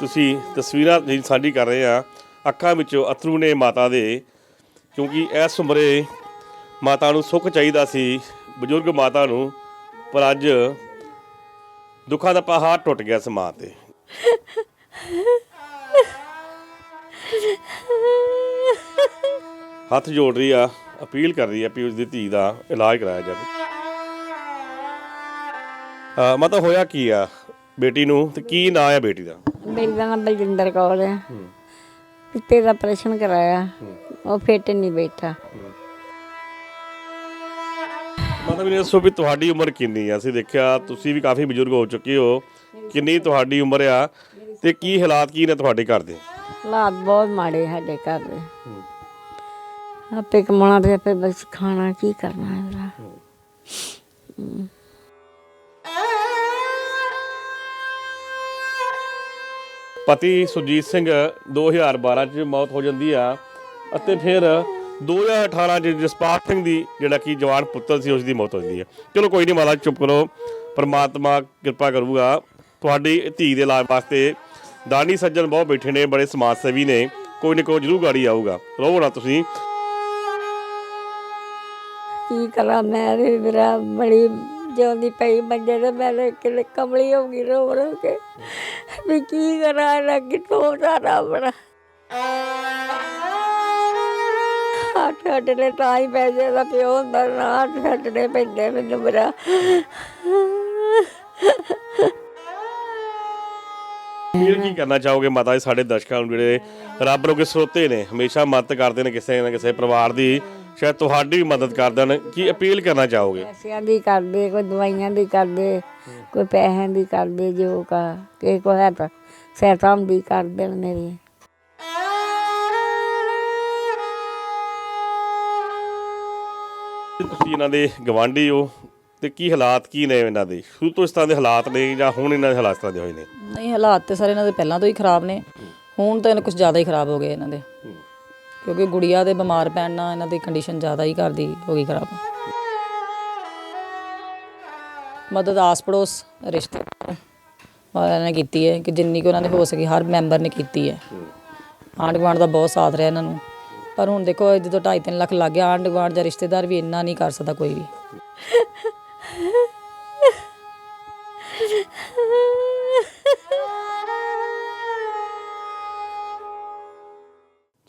ਤੁਸੀਂ ਤਸਵੀਰਾਂ ਜਿਹੜੀ ਸਾਂਝੀ ਕਰ ਰਹੇ ਆ, ਅੱਖਾਂ ਵਿੱਚੋਂ ਅਥਰੂ ਨੇ ਮਾਤਾ ਦੇ, ਕਿਉਂਕਿ ਇਸ ਉਮਰੇ ਮਾਤਾ ਨੂੰ ਸੁੱਖ ਚਾਹੀਦਾ ਸੀ, ਬਜ਼ੁਰਗ ਮਾਤਾ ਨੂੰ, ਪਰ ਅੱਜ ਦੁੱਖਾਂ ਦਾ ਪਹਾੜ ਟੁੱਟ ਗਿਆ ਇਸ ਮਾਂ ਤੇ। ਹੱਥ ਜੋੜ ਰਹੀ ਆ, ਅਪੀਲ ਕਰ ਰਹੀ ਆ ਵੀ ਉਸ ਦੀ ਧੀ ਦਾ ਇਲਾਜ ਕਰਾਇਆ ਜਾਵੇ। ਮਾਤਾ, ਹੋਇਆ ਕੀ ਆ ਬੇਟੀ ਨੂੰ ਤੇ ਕੀ ਨਾਂ ਆ ਬੇਟੀ ਦਾ? ਮੇਰੀ ਦਾ ਨਾਮ ਬਲਜਿੰਦਰ ਕੌਰ ਹੈ। ਪਿੱਤੇ ਦਾ ਆਪਰੇਸ਼ਨ ਕਰਾਇਆ। ਉਹ ਫਿੱਟ ਨਹੀਂ ਬੈਠਾ। ਮਤਲਬ ਮੈਨੂੰ ਦੱਸੋ ਵੀ ਤੁਹਾਡੀ ਉਮਰ ਕਿੰਨੀ ਆ? ਅਸੀਂ ਦੇਖਿਆ ਤੁਸੀਂ ਵੀ ਕਾਫੀ ਬਜ਼ੁਰਗ ਹੋ ਚੁੱਕੇ ਹੋ। ਕਿੰਨੀ ਤੁਹਾਡੀ ਉਮਰ ਆ? ਤੇ ਕੀ ਹਾਲਾਤ ਕੀ ਨੇ ਤੁਹਾਡੇ ਘਰ ਦੇ? ਹਾਲਾਤ ਬਹੁਤ ਮਾੜੇ ਸਾਡੇ ਘਰ ਦੇ। ਆਪੇ ਕਮਾਉਣਾ ਤੇ ਆਪੇ ਬਸ ਖਾਣਾ ਕੀ ਕਰਨਾ ਹੈ। ਪਤੀ ਸੁਰਜੀਤ ਸਿੰਘ 2012 ਚ ਮੌਤ ਹੋ ਜਾਂਦੀ ਆ ਅਤੇ ਫਿਰ 2018 ਚ ਜਸਪਾਲ ਸਿੰਘ ਦੀ ਜਿਹੜਾ ਕਿ ਜਵਾਨ ਪੁੱਤਰ ਸੀ ਉਸ ਦੀ ਮੌਤ ਹੋ ਜਾਂਦੀ ਹੈ ਚਲੋ ਕੋਈ ਨਹੀਂ ਮਹਾਰਾਜ, ਚੁੱਪ ਕਰੋ। ਪਰਮਾਤਮਾ ਕਿਰਪਾ ਕਰੂਗਾ। ਤੁਹਾਡੀ ਧੀ ਦੇ ਇਲਾਜ ਵਾਸਤੇ ਦਾਨੀ ਸੱਜਣ ਬਹੁਤ ਬੈਠੇ ਨੇ, ਬੜੇ ਸਮਾਜ ਸੇਵੀ ਨੇ। ਕੋਈ ਨਾ ਕੋਈ ਜ਼ਰੂਰ ਗਾੜੀ ਆਊਗਾ। ਰਹੋ ਨਾ ਤੁਸੀਂ। ਕੀ ਕਰਾਂ, ਮੈਂ ਵੀ ਮੇਰਾ ਬੜੀ ਜਿਉਂਦੀ ਪਈ ਮੰਜੇ ਤੇ, ਮੈਂ ਕਿਲੇ ਕਮਲੀ ਹੋ ਗਈ, ਰੋ ਰੋ ਕੇ। ਵੀ ਕੀ ਕਰਾਂ ਨਾ ਕਿਥੋਂ ਸਾਰਾ ਬੜਾ ਹੱਥ ਹੱਟਨੇ ਤਾਂ ਹੀ ਪੈਸੇ ਦਾ ਪਿਓ ਹੁੰਦਾ ਨਾ, ਹੱਥ ਹੱਟਨੇ ਪੈਂਦੇ ਮੈਨੂੰ ਮੇਰਾ। ਫਿਰ ਕੀ ਕਰਨਾ ਚਾਹੋਗੇ? ਮਾਤਾ ਜੀ, ਸਾਡੇ ਦਰਸ਼ਕਾਂ ਨੂੰ ਜਿਹੜੇ ਰੱਬ ਰੋਗੇ ਸਰੋਤੇ ਨੇ, ਹਮੇਸ਼ਾ ਮਦਦ ਕਰਦੇ ਨੇ ਕਿਸੇ ਨਾ ਕਿਸੇ ਪਰਿਵਾਰ ਦੀ। ਸ਼ਾਇਦ ਤੁਹਾਡੀ ਵੀ ਮਦਦ ਕਰ ਦੇਣ। ਕੀ ਅਪੀਲ ਕਰਨਾ ਚਾਹੋਗੇ? ਪੈਸਿਆਂ ਦੀ ਕਰਦੇ ਕੋਈ ਦਵਾਈਆਂ ਦੀ ਕਰਦੇ ਕੋਈ ਪੈਸਿਆਂ ਦੀ ਕਰਦੇ ਜੋ ਕਾ ਕਿ ਕੋਈ ਹੈ ਤਾਂ ਸਹਿਤਾਂ ਦੀ ਕਰ ਦੇਣ ਮੇਰੀ। ਤੁਸੀਂ ਇਹਨਾਂ ਦੇ ਗਵਾਂਢੀ ਹੋ ਤੇ ਕੀ ਹਾਲਾਤ ਕੀ ਨੇ ਇਹਨਾਂ ਦੇ? ਸ਼ੁਰੂ ਤੋਂ ਇਸ ਤਰ੍ਹਾਂ ਦੇ ਹਾਲਾਤ ਨੇ ਜਾਂ ਹੁਣ ਇਹਨਾਂ ਦੇ ਹਾਲਾਤ ਤਰ੍ਹਾਂ ਦੇ ਹੋਏ ਨੇ? ਨਹੀਂ ਹਾਲਾਤ ਤੇ ਸਾਰੇ ਇਹਨਾਂ ਦੇ ਪਹਿਲਾਂ ਤੋਂ ਹੀ ਖਰਾਬ ਨੇ। ਹੁਣ ਤਾਂ ਇਹਨਾਂ ਕੁਝ ਜ਼ਿਆਦਾ ਹੀ ਖਰਾਬ ਹੋ ਗਏ ਇਹਨਾਂ ਦੇ। ਕਿਉਂਕਿ ਗੁੜੀਆ ਦੇ ਬਿਮਾਰ ਪੈਣ ਨਾਲ ਇਹਨਾਂ ਦੀ ਕੰਡੀਸ਼ਨ ਜ਼ਿਆਦਾ ਹੀ ਕਰਦੀ ਹੋ ਗਈ ਖਰਾਬ। ਮਦਦ ਆਸ ਪੜੋਸ ਰਿਸ਼ਤੇਦਾਰ ਵਾਲਿਆਂ ਨੇ ਕੀਤੀ ਹੈ ਕਿ ਜਿੰਨੀ ਕੁ ਉਹਨਾਂ ਨੇ ਹੋ ਸਕੀ, ਹਰ ਮੈਂਬਰ ਨੇ ਕੀਤੀ ਹੈ। ਆਂਢ ਗੁਆਂਢ ਦਾ ਬਹੁਤ ਸਾਥ ਰਿਹਾ ਇਹਨਾਂ ਨੂੰ। ਪਰ ਹੁਣ ਦੇਖੋ ਜਦੋਂ 2.5 ਲੱਖ ਲੱਗ ਗਿਆ ਆਂਢ ਗੁਆਂਢ ਜਾਂ ਰਿਸ਼ਤੇਦਾਰ ਵੀ ਇੰਨਾ ਨਹੀਂ ਕਰ ਸਕਦਾ ਕੋਈ ਵੀ।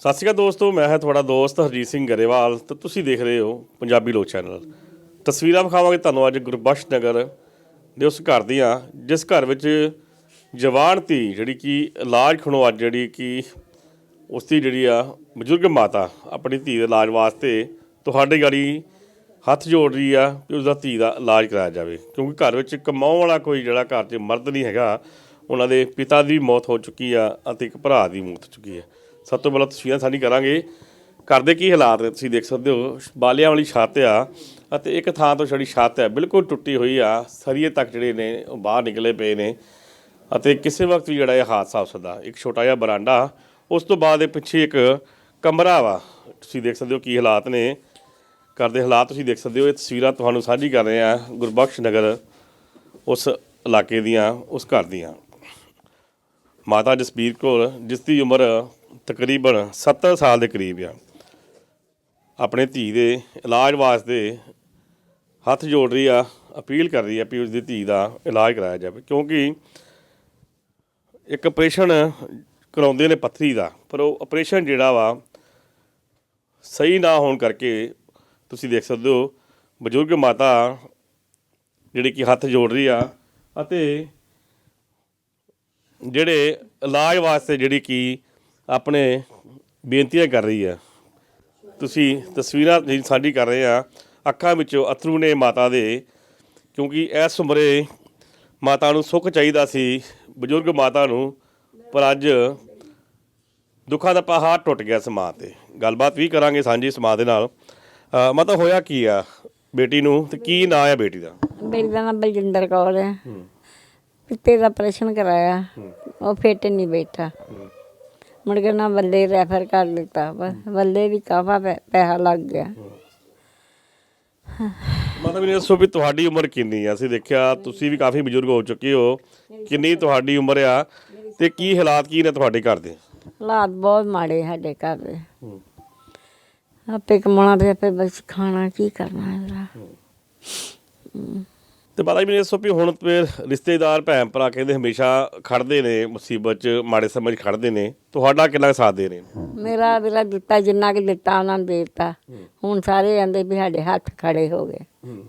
ਸਤਿ ਸ਼੍ਰੀ ਅਕਾਲ ਦੋਸਤੋ, ਮੈਂ ਹਾਂ ਤੁਹਾਡਾ ਦੋਸਤ ਹਰਜੀਤ ਸਿੰਘ ਗਰੇਵਾਲ ਤੇ ਤੁਸੀਂ ਦੇਖ ਰਹੇ ਹੋ ਪੰਜਾਬੀ ਲੋਕ ਚੈਨਲ। ਤਸਵੀਰਾਂ ਵਿਖਾਵਾਂਗੇ ਤੁਹਾਨੂੰ ਅੱਜ ਗੁਰਬਖਸ਼ ਨਗਰ ਦੇ ਉਸ ਘਰ ਦੀਆਂ, ਜਿਸ ਘਰ ਵਿੱਚ ਜਵਾਨ ਧੀ ਜਿਹੜੀ ਕਿ ਇਲਾਜ ਖਣੋ ਅੱਜ ਜਿਹੜੀ ਕਿ ਉਸ ਦੀ ਜਿਹੜੀ ਆ ਬਜ਼ੁਰਗ ਮਾਤਾ ਆਪਣੀ ਧੀ ਦੇ ਇਲਾਜ ਵਾਸਤੇ ਤੁਹਾਡੀ ਗਾੜੀ ਹੱਥ ਜੋੜ ਰਹੀ ਆ ਕਿ ਉਸ ਦਾ ਧੀ ਦਾ ਇਲਾਜ ਕਰਾਇਆ ਜਾਵੇ। ਕਿਉਂਕਿ ਘਰ ਵਿੱਚ ਕਮਾਉਣ ਵਾਲਾ ਕੋਈ ਜਿਹੜਾ ਘਰ 'ਚ ਮਰਦ ਨਹੀਂ ਹੈਗਾ, ਉਹਨਾਂ ਦੇ ਪਿਤਾ ਦੀ ਮੌਤ ਹੋ ਚੁੱਕੀ ਆ ਅਤੇ ਇੱਕ ਭਰਾ ਦੀ ਮੌਤ ਹੋ ਚੁੱਕੀ ਆ। ਸਭ ਤੋਂ ਪਹਿਲਾਂ ਤਸਵੀਰਾਂ ਸਾਂਝੀ ਕਰਾਂਗੇ। ਘਰ ਦੇ ਕੀ ਹਾਲਾਤ ਨੇ ਤੁਸੀਂ ਦੇਖ ਸਕਦੇ ਹੋ। ਬਾਲਿਆਂ ਵਾਲੀ ਛੱਤ ਆ ਅਤੇ ਇੱਕ ਥਾਂ ਤੋਂ ਛੜੀ ਛੱਤ ਹੈ ਬਿਲਕੁਲ ਟੁੱਟੀ ਹੋਈ ਆ। ਸਰੀਏ ਤੱਕ ਜਿਹੜੇ ਨੇ ਉਹ ਬਾਹਰ ਨਿਕਲੇ ਪਏ ਨੇ ਅਤੇ ਕਿਸੇ ਵਕਤ ਵੀ ਜਿਹੜਾ ਇਹ ਹਾਦਸਾ ਹੋ ਸਕਦਾ। ਇੱਕ ਛੋਟਾ ਜਿਹਾ ਬਰਾਂਡਾ। ਉਸ ਤੋਂ ਬਾਅਦ ਇਹ ਪਿੱਛੇ ਇੱਕ ਕਮਰਾ ਵਾ। ਤੁਸੀਂ ਦੇਖ ਸਕਦੇ ਹੋ ਕੀ ਹਾਲਾਤ ਨੇ। ਘਰ ਦੇ ਹਾਲਾਤ ਤੁਸੀਂ ਦੇਖ ਸਕਦੇ ਹੋ। ਇਹ ਤਸਵੀਰਾਂ ਤੁਹਾਨੂੰ ਸਾਂਝੀ ਕਰ ਰਹੇ ਆ ਗੁਰਬਖਸ਼ ਨਗਰ ਉਸ ਇਲਾਕੇ ਦੀਆਂ, ਉਸ ਘਰ ਦੀਆਂ। ਮਾਤਾ ਜਸਬੀਰ ਕੌਰ, ਜਿਸ ਦੀ ਉਮਰ ਤਕਰੀਬਨ 70 ਸਾਲ ਦੇ ਕਰੀਬ ਆ। ਆਪਣੇ ਧੀ ਦੇ ਇਲਾਜ ਵਾਸਤੇ ਹੱਥ ਜੋੜ ਰਹੀ ਆ, ਅਪੀਲ ਕਰ ਰਹੀ ਆ ਵੀ ਉਸ ਦੀ ਧੀ ਦਾ ਇਲਾਜ ਕਰਾਇਆ ਜਾਵੇ। ਕਿਉਂਕਿ ਇੱਕ ਆਪਰੇਸ਼ਨ ਕਰਾਉਂਦੇ ਨੇ ਪੱਥਰੀ ਦਾ, ਪਰ ਉਹ ਆਪਰੇਸ਼ਨ ਜਿਹੜਾ ਵਾ ਸਹੀ ਨਾ ਹੋਣ ਕਰਕੇ ਤੁਸੀਂ ਦੇਖ ਸਕਦੇ ਹੋ, ਬਜ਼ੁਰਗ ਮਾਤਾ ਜਿਹੜੀ ਕਿ ਹੱਥ ਜੋੜ ਰਹੀ ਆ ਅਤੇ ਜਿਹੜੇ ਇਲਾਜ ਵਾਸਤੇ ਜਿਹੜੀ ਕਿ ਆਪਣੇ ਬੇਨਤੀਆਂ ਕਰ ਰਹੀ ਆ ਤੁਸੀਂ ਤਸਵੀਰਾਂ ਜਿਹੜੀ ਸਾਂਝੀ ਕਰ ਰਹੇ ਆ ਅੱਖਾਂ ਵਿੱਚੋਂ ਅਥਰੂ ਨੇ ਮਾਤਾ ਦੇ ਕਿਉਂਕਿ ਇਸ ਉਮਰੇ ਮਾਤਾ ਨੂੰ ਸੁੱਖ ਚਾਹੀਦਾ ਸੀ ਬਜ਼ੁਰਗ ਮਾਤਾ ਨੂੰ ਪਰ ਅੱਜ ਦੁੱਖਾਂ ਦਾ ਪਹਾੜ ਟੁੱਟ ਗਿਆ ਇਸ ਮਾਂ ਤੇ। ਗੱਲਬਾਤ ਵੀ ਕਰਾਂਗੇ ਸਾਂਝੀ ਸਮਾਂ ਦੇ ਨਾਲ। ਅ, ਮਾਤਾ ਹੋਇਆ ਕੀ ਆ ਬੇਟੀ ਨੂੰ ਤੇ ਕੀ ਨਾਂ ਆ ਬੇਟੀ ਦਾ? ਮੇਰੀ ਦਾ ਨਾਮ ਬਲਜਿੰਦਰ ਕੌਰ ਹੈ। ਪਿੱਤੇ ਦਾ ਆਪਰੇਸ਼ਨ ਕਰਾਇਆ। ਉਹ ਫਿੱਟ ਨਹੀਂ ਬੈਠਾ। ਮੁੜ ਕੇ ਨਾ ਬੱਲੇ ਰੈਫਰ ਕਰ ਦਿੱਤਾ। ਬਸ ਬੱਲੇ ਵੀ ਕਾਫਾ ਪੈਸਾ ਲੱਗ ਗਿਆ। ਮਾਤਾ ਮੈਨੂੰ ਦੱਸੋ ਵੀ ਤੁਹਾਡੀ ਉਮਰ ਕਿੰਨੀ ਆ? ਅਸੀਂ ਦੇਖਿਆ ਤੁਸੀਂ ਵੀ ਕਾਫੀ ਬਜ਼ੁਰਗ ਹੋ ਚੁੱਕੇ ਹੋ। ਕਿੰਨੀ ਤੁਹਾਡੀ ਉਮਰ ਆ ਤੇ ਕੀ ਹਾਲਾਤ ਕੀ ਨੇ ਤੁਹਾਡੇ ਘਰ ਦੇ? ਹਾਲਾਤ ਬਹੁਤ ਮਾੜੇ ਸਾਡੇ ਘਰ ਦੇ। ਆਪੇ ਕਮਾਉਣਾ ਤੇ ਆਪੇ ਬਸ ਖਾਣਾ ਕੀ ਕਰਨਾ ਇਹਦਾ। ਤੇ ਬਾਲਾ ਜੀ ਮੈਨੂੰ ਦੱਸੋ ਵੀ ਹੁਣ ਫਿਰ ਰਿਸ਼ਤੇਦਾਰ ਭੈਣ ਭਰਾ ਕਹਿੰਦੇ ਹਮੇਸ਼ਾ ਖੜਦੇ ਨੇ ਮੁਸੀਬਤ 'ਚ ਮਾੜੇ ਸਮੇਂ 'ਚ ਖੜਦੇ ਨੇ। ਤੁਹਾਡਾ ਕਿੰਨਾ ਸਾਥ ਦੇ ਰਹੇ ਨੇ? ਮੇਰਾ ਵੀਰਾ ਦਿੱਤਾ ਜਿੰਨਾ ਕਿ ਦਿੱਤਾ ਉਹਨਾਂ ਨੇ ਦੇ ਦਿੱਤਾ। ਹੁਣ ਸਾਰੇ ਕਹਿੰਦੇ ਵੀ ਸਾਡੇ ਹੱਥ ਖੜੇ ਹੋ ਗਏ।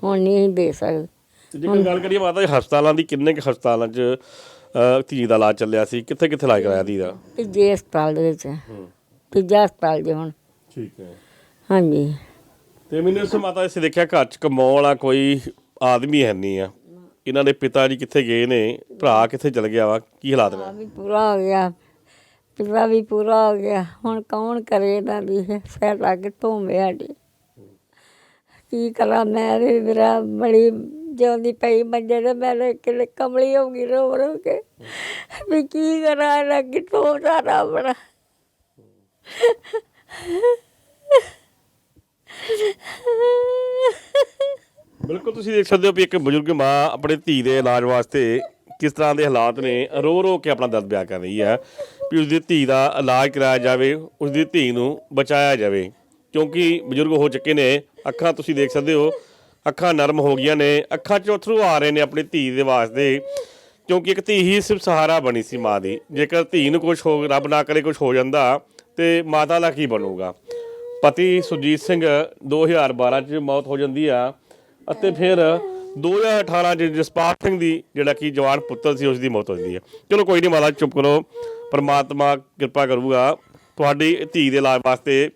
ਹੁਣ ਨਹੀਂ ਦੇ ਸਕਦੇ। ਜੇਕਰ ਗੱਲ ਕਰੀਏ ਮਾਤਾ ਜੀ ਹਸਪਤਾਲਾਂ ਦੀ ਕਿੰਨੇ ਕੁ ਹਸਪਤਾਲਾਂ 'ਚ ਧੀ ਦਾ ਇਲਾਜ ਚੱਲਿਆ ਸੀ? ਕਿੱਥੇ ਕਿੱਥੇ ਇਲਾਜ ਕਰਾਇਆ ਧੀ ਦਾ? ਤੀਜੇ ਹਸਪਤਾਲ ਦੇ ਵਿੱਚ। ਤੀਜਾ ਹਸਪਤਾਲ ਜੇ ਹੁਣ। ਠੀਕ ਹੈ। ਹਾਂਜੀ। ਤੇ ਮੈਨੂੰ ਇਸ ਮਾਤਾ ਜੀ ਦੇਖਿਆ ਘਰ 'ਚ ਕਮਾਉਣ ਵਾਲਾ ਕੋਈ ਆਦਮੀ ਹੈ ਨਹੀਂ ਆ। ਇਹਨਾਂ ਦੇ ਪਿਤਾ ਜੀ ਕਿੱਥੇ ਗਏ ਨੇ? ਭਰਾ ਕਿੱਥੇ ਚਲ ਗਿਆ ਵਾ? ਕੀ ਹਾਲਾਤ ਨੇ? ਵੀ ਪੂਰਾ ਹੋ ਗਿਆ। ਪਿਤਾ ਵੀ ਪੂਰਾ ਹੋ ਗਿਆ। ਹੁਣ ਕੌਣ ਕਰੇ ਇਹਨਾਂ ਦੀ? ਸਿਰ ਲੱਗ ਧੋਵੇਂ ਸਾਡੀ। ਕੀ ਕਰਾਂ ਮੈਂ ਵੀ? ਮੇਰਾ ਬੜੀ ਜਿਉਂਦੀ ਪਈ ਮੰਜੇ ਤੇ। ਮੈਂ ਕਿਲੇ ਕਮਲੀ ਹੋ ਗਈ ਰੋ ਰੋ ਕੇ। ਵੀ ਕੀ ਕਰਾਂ? ਇਹਨਾਂ ਕਿੱਥੋਂ ਸਾਰਾ ਬੜਾ ਬਿਲਕੁਲ, ਤੁਸੀਂ ਦੇਖ ਸਕਦੇ ਹੋ ਵੀ ਇੱਕ ਬਜ਼ੁਰਗ ਮਾਂ ਆਪਣੇ ਧੀ ਦੇ ਇਲਾਜ ਵਾਸਤੇ ਕਿਸ ਤਰ੍ਹਾਂ ਦੇ ਹਾਲਾਤ ਨੇ, ਰੋ ਰੋ ਕੇ ਆਪਣਾ ਦਰਦ ਬਿਆਨ ਕਰ ਰਹੀ ਹੈ, ਵੀ ਉਸਦੀ ਧੀ ਦਾ ਇਲਾਜ ਕਰਾਇਆ ਜਾਵੇ, ਉਸਦੀ ਧੀ ਨੂੰ ਬਚਾਇਆ ਜਾਵੇ। ਕਿਉਂਕਿ ਬਜ਼ੁਰਗ ਹੋ ਚੁੱਕੇ ਨੇ, ਅੱਖਾਂ ਤੁਸੀਂ ਦੇਖ ਸਕਦੇ ਹੋ, ਅੱਖਾਂ ਨਰਮ ਹੋ ਗਈਆਂ ਨੇ, ਅੱਖਾਂ 'ਚ ਅਥਰੂ ਆ ਰਹੇ ਨੇ ਆਪਣੀ ਧੀ ਦੇ ਵਾਸਤੇ। ਕਿਉਂਕਿ ਇੱਕ ਧੀ ਹੀ ਸਿਰਫ ਸਹਾਰਾ ਬਣੀ ਸੀ ਮਾਂ ਦੀ। ਜੇਕਰ ਧੀ ਨੂੰ ਕੁਝ ਹੋ, ਰੱਬ ਨਾ ਕਰੇ ਕੁਝ ਹੋ ਜਾਂਦਾ, ਤੇ ਮਾਤਾ ਦਾ ਕੀ ਬਣੂਗਾ? ਪਤੀ ਸੁਰਜੀਤ ਸਿੰਘ 2012 ਚ ਮੌਤ ਹੋ ਜਾਂਦੀ ਆ। ਅਤੇ ਫਿਰ 2018 ਚ ਜਸਪਾਲ ਸਿੰਘ ਦੀ ਜਿਹੜਾ ਕਿ ਜਵਾਨ ਪੁੱਤਰ ਸੀ ਉਸ ਦੀ ਮੌਤ ਹੋ ਜਾਂਦੀ ਹੈ। ਚਲੋ ਕੋਈ ਨਹੀਂ ਮਹਾਰਾਜ, ਚੁੱਪ ਕਰੋ। ਪਰਮਾਤਮਾ ਕਿਰਪਾ ਕਰੂਗਾ। ਤੁਹਾਡੀ ਧੀ ਦੇ ਇਲਾਜ ਵਾਸਤੇ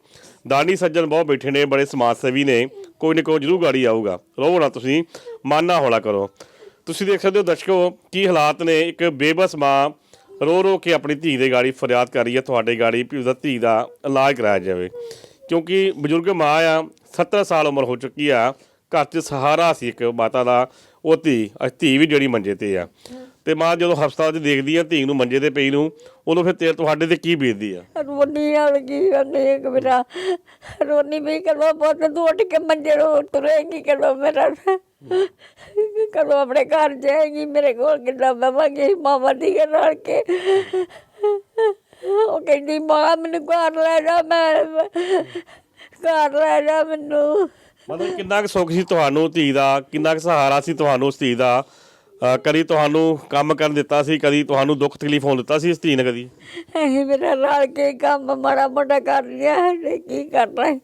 ਦਾਨੀ ਸੱਜਣ ਬਹੁਤ ਬੈਠੇ ਨੇ, ਬੜੇ ਸਮਾਜ ਸੇਵੀ ਨੇ। ਕੋਈ ਨਾ ਕੋਈ ਜ਼ਰੂਰ ਗਾੜੀ ਆਊਗਾ। ਰੋਵੋ ਨਾ ਤੁਸੀਂ, ਮਨ ਨਾ ਹੌਲਾ ਕਰੋ। ਤੁਸੀਂ ਦੇਖ ਸਕਦੇ ਹੋ ਦਰਸ਼ਕੋ, ਕੀ ਹਾਲਾਤ ਨੇ। ਇੱਕ ਬੇਬਸ ਮਾਂ ਰੋ ਰੋ ਕੇ ਆਪਣੀ ਧੀ ਦੇ ਗਾੜੀ ਫਰਿਆਦ ਕਰ ਰਹੀ ਹੈ, ਤੁਹਾਡੇ ਗਾੜੀ ਵੀ ਉਹਦਾ ਧੀ ਦਾ ਇਲਾਜ ਕਰਾਇਆ ਜਾਵੇ। ਕਿਉਂਕਿ ਬਜ਼ੁਰਗ ਮਾਂ ਆ 70 ਸਾਲ ਉਮਰ ਹੋ ਚੁੱਕੀ ਆ। ਘਰ 'ਚ ਸਹਾਰਾ ਸੀ ਇੱਕ ਮਾਤਾ ਦਾ, ਉਹ ਧੀ ਅੱਜ ਧੀ ਵੀ ਜਿਹੜੀ ਮੰਜੇ ਤੇ ਆ। ਤੇ ਮਾਂ ਜਦੋਂ ਹਸਪਤਾਲ 'ਚ ਦੇਖਦੀ ਆ, ਧੀ ਨੂੰ ਮੰਜੇ ਤੇ ਪਈ ਨੂੰ, ਉਦੋਂ ਫਿਰ ਤੇ ਤੁਹਾਡੇ ਤੇ ਕੀ ਬੀਤਦੀ ਆ? ਰੋਣੀ ਆ ਲੱਗੀ ਅਨੇਕ ਮੇਰਾ ਰੋਣੀ ਵੀ ਕਰੋ ਪੁੱਤ ਤੂੰ ਉੱਠ ਕੇ ਮੰਜੇ ਨੂੰ ਤੁਰੇਂਗੀ ਕਰੋ ਮੇਰਾ। ਕਰੋ ਆਪਣੇ ਘਰ ਜਾਏਗੀ, ਮੇਰੇ ਕੋਲ ਕਿੰਨਾ ਬਵਾਂਗੀ ਮਾਮਾ ਦੀ ਕੇ ਰਲ ਕੇ। ਉਹ ਕਹਿੰਦੀ, ਮਾਂ, ਮੈਨੂੰ ਘਰ ਲੈ ਜਾ, ਮੈਂ ਘਰ ਲੈ ਜਾ ਮੈਨੂੰ। ਮਤਲਬ ਕਿੰਨਾ ਕੁ ਸੁੱਖ ਸੀ ਤੁਹਾਨੂੰ ਧੀ ਦਾ ਕਿੰਨਾ ਕੁ ਸਹਾਰਾ ਸੀ ਤੁਹਾਨੂੰ ਉਸ ਧੀ ਦਾ? ਅਹ ਕਦੀ ਤੁਹਾਨੂੰ ਕੰਮ ਕਰਨ ਦਿੱਤਾ ਸੀ ਕਦੀ ਤੁਹਾਨੂੰ ਦੁੱਖ ਤਕਲੀਫ ਹੋਣ ਦਿੱਤਾ ਸੀ ਇਸ ਧੀ ਨੇ ਕਦੀ? ਇਹ ਮੇਰਾ ਰਲ ਕੇ ਕੰਮ ਮਾੜਾ ਮੋਟਾ ਕਰ ਲਿਆ ਹੈ ਕੀ ਕਰਨਾ? ਹੈ